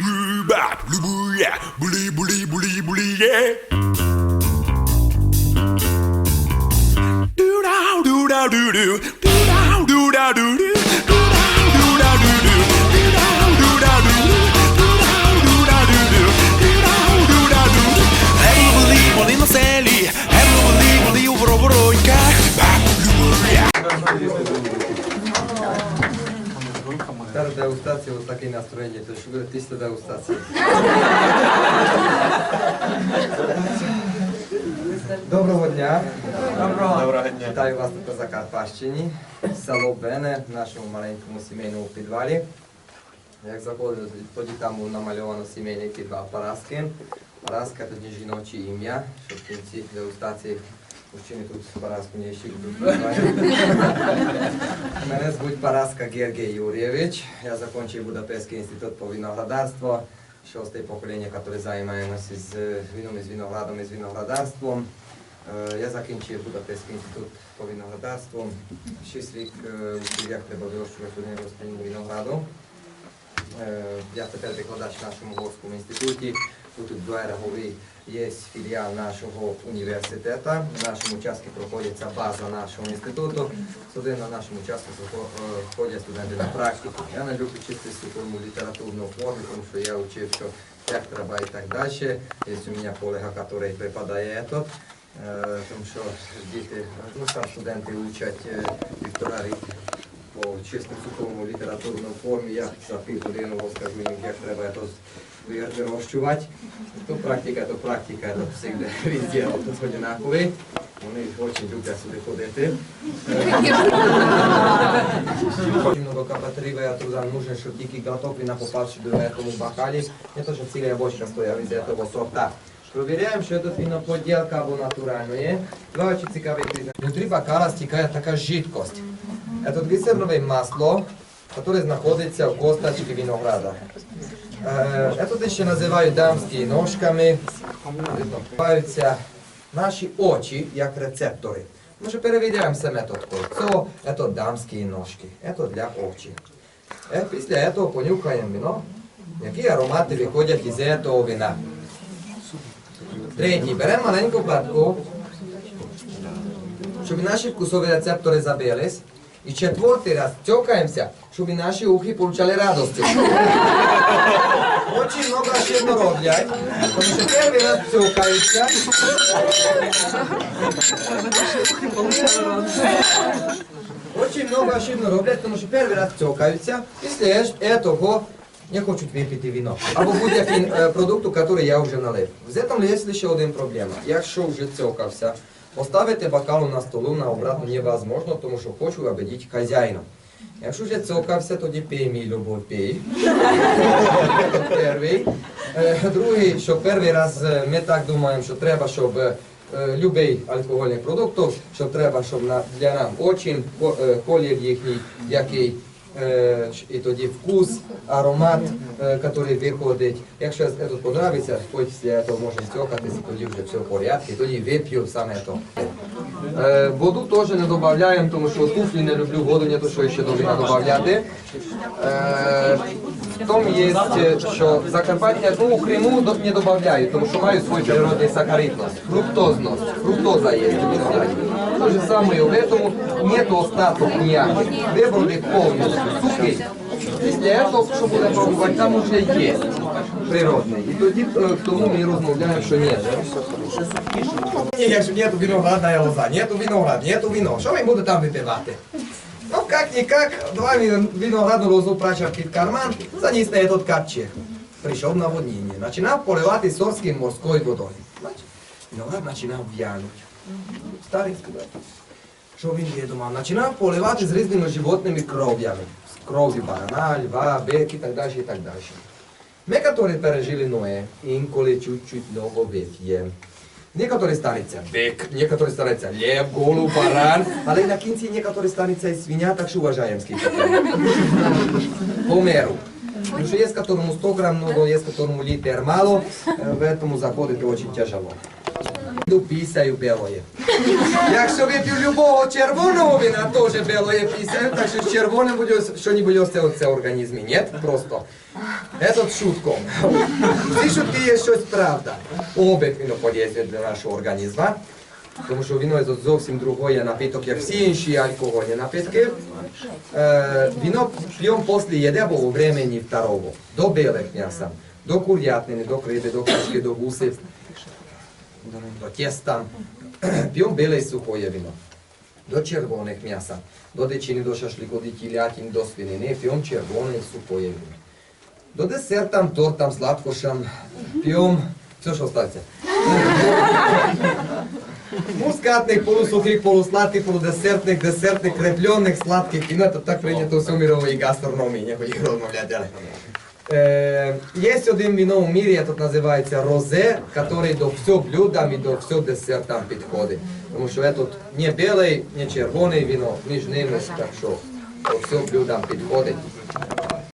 Bat, bouya, bouli, bouli, bouli, bouli, yeah. Do da, do da, do do, do da, do da, do do. Перед дегустацією ось таке настроєння, то що буде після дегустації. Доброго дня. Доброго. дня. Вітаю вас на Закарпащині, село Бене, в нашому маленькому сімейному підвалі. Як заходили, тоді там був намальовано сімейний підвал Параски. Параска тоді жіноче ім'я, щоб в кінці дегустації мужчини тут Параску не. Мене звуть Параска Гергій Юрійович. Я закінчив Будапештський інститут по виноградарству. Шосте покоління, яке займаємося з вином, з виноградом і з виноградарством. Е, Я закінчив Будапештський інститут по виноградарству. Шість рік е, учив, як треба вирощувати винограду. Е, Я тепер викладач в нашому горському інституті. Тут у Дуерагові є філіал нашого університету. На нашому участку проходиться база нашого інституту. Сюди на нашому участку е, ходять студенти на практику. Я не люблю чистити форму літературну форму, тому що я вчив, що як треба і так далі. Є у мене колега, який преподає тут. Е, Тому що діти, ну там студенти учать е, півтора рік по чистому сухому літературному формі, я за півгодини розкажу їм, як треба це вирощувати. То практика, то практика, то завжди везде однакові. Вони дуже люблять сюди ходити. Много капатерива я туди нужен, щоб тільки картопліна попавши до цьому бакалі. Не то, що ціла бочка стояла з цього сорта. Провіряємо, що це вино поділка або натурально є. Два очень цікаві признаки. Внутрі бакала стікає така жидкость. Это глицерновое масло, которое знаходиться в косточці винограда. Е, Это ще називають дамські ножками. Називаються наші очі як рецептори. Ми же перевіряємо саме тут кольцо, це дамські ножки, це для очі. Е, Після цього понюхаємо вино, які аромати виходять із цього вина. Третій, беремо маленьку платку, щоб наші вкусові рецептори забились. І четвертий раз цьокаємося, щоб наші ухи получали радості. Очень много ошибно роблять, тому що перший раз цьокаються. Очень много ошибно роблять, тому що перший раз цьокаються, після цього не хочуть випити вино. Або будь-який е, продукт, який я вже налив. В цьому є лише один проблема. Якщо вже цьокався, поставити бокалу на столу на обратно невозможно, тому що хочу обидіти хазяїна. Якщо вже цокався, тоді пий мій любов, пий. Перший. Е, Другий, що перший раз е, ми так думаємо, що треба, щоб е, любий алкогольний продукт, що треба, щоб для нам е, колір їхній, який і тоді вкус, аромат, який виходить. Якщо це подобається, після цього можна стьокатися, тоді вже все в порядку, тоді вип'ю саме то. Е, Воду теж не додаємо, тому що туфлі не люблю воду, не то що ще до додати. Е, в тому є, що Закарпаття, ну, Криму не додають, тому що мають свій природний сахаритність, фруктозність, фруктоза є. Те же саме і в цьому нету остаток ніяких. Вибрали повністю сухий. Після цього, що буде пробувати, там вже є природний. І тоді е, тому ми розмовляємо, що ні. Якщо нету виноградна лоза, нету виноград, нету вино, що ми будемо там випивати? Ну, как-никак, два вин- виноградну лозу прачав під карман, заніс на этот капчик. Прийшов на водіння, починав поливати сорським морською водою. Виноград починав в'янути. Старий сказав, що він є дома. Починав поливати з різними животними кров'ями. З кров'ю барана, льва, бик і так далі, і так далі. Ми, які пережили Ноe, інколи чуть-чуть много вип'ємо. Niektórzy stanica byk, niektórzy stanica lew, golub, baran, ale na końcu niektórzy stanica i świnia, tak się uważają z Pomeru. Już jest которому 100 грамм много, есть которому литр мало, поэтому заходит очень тяжело. Ду пісяю белоє. Якщо вип'ю любого червоного вина, теж белоє пісяю, так що з червоним буде що-небудь це в організмі. Ні, просто. Это шутком. Ці шутки є щось правда. Обе вино полезне для нашого організму. Тому що вино є зовсім другої напиток, як всі інші алкогольні напитки. Е, вино п'ємо після їди або у времені второго. До білих м'яса, до курятини, до криби, до качки, до гуси, до теста. П'ємо біле і сухоє вино. До червоних м'яса, до дичини, до шашлику, до тілятин, до свинини, п'ємо червоне і сухоє вино. До десертам, тортам, сладкошам п'ємо все, що остається. Мускатних, полусухих, полусладких, полудесертних, десертних, креплених, сладких. І так прийнято у мировій гастрономії, не розмовляти. Е, є один віно у мірі, яке називається розе, який до всього блюда і до всього десерта підходить. Тому що це не білий, не червоний віно, між ними, так що до всього блюдам підходить.